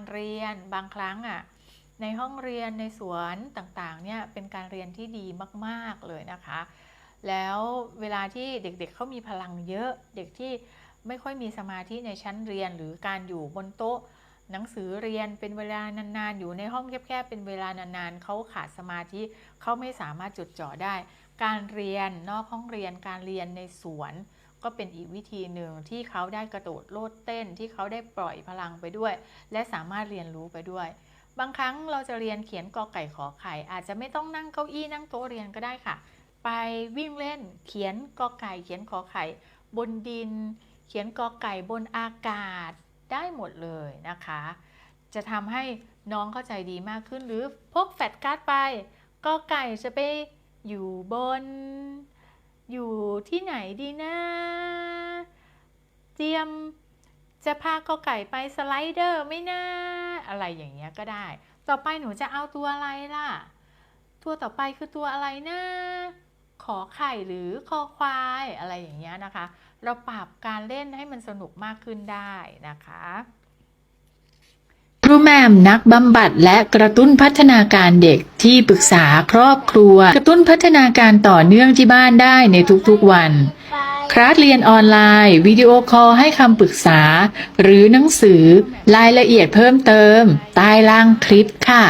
การเรียนบางครั้งอะในห้องเรียนในสวนต่างๆเนี่ยเป็นการเรียนที่ดีมากๆเลยนะคะ แล้วเวลาที่เด็กๆเขามีพลังเยอะเด็กที่ไม่ค่อยมีสมาธิในชั้นเรียนหรือการอยู่บนโต๊ะ หนังสือเรียนเป็นเวลานานๆ อยู่ในห้องแคบๆเป็นเวลานานๆเขาขาดสมาธิเขาไม่สามารถจดจ่อได้ การเรียนนอกห้องเรียนการเรียนในสวน ก็เป็นอีกวิธีหนึ่งที่เขาได้กระโดดโลดเต้นที่เขาได้ปล่อยพลังไปด้วย และสามารถเรียนรู้ไปด้วย บางครั้งเราจะเรียนเขียนกอไก่ขอไข่ อาจจะไม่ต้องนั่งเก้าอี้นั่งโต๊ะเรียนก็ได้ค่ะ ไปวิ่งเล่นเขียนกอไก่เขียนขอไข่ บนดิน เขียนกอไก่บนอากาศได้หมดเลยนะคะ จะทำให้น้องเข้าใจดีมากขึ้นหรือพกแฟลชการ์ดไปกอไก่จะไปอยู่บน อยู่ที่ไหนดีนะเตรียมจะพากอไก่ไปสไลเดอร์ไม่นะอะไรอย่างเงี้ยก็ได้ ต่อไปหนูจะเอาตัวอะไรล่ะ ตัวต่อไปคือตัวอะไรนะขอไข่หรือคอควายอะไรอย่างเงี้ยนะคะ เราปรับการเล่นให้มันสนุกมากขึ้นได้นะคะ รูแมมนักบำบัดและกระตุ้นพัฒนาการเด็กที่ปรึกษาครอบครัว กระตุ้นพัฒนาการต่อเนื่องที่บ้านได้ในทุกๆวัน คลาสเรียนออนไลน์ วิดีโอคอลให้คำปรึกษา หรือหนังสือรายละเอียดเพิ่มเติมใต้ล่างคลิปค่ะ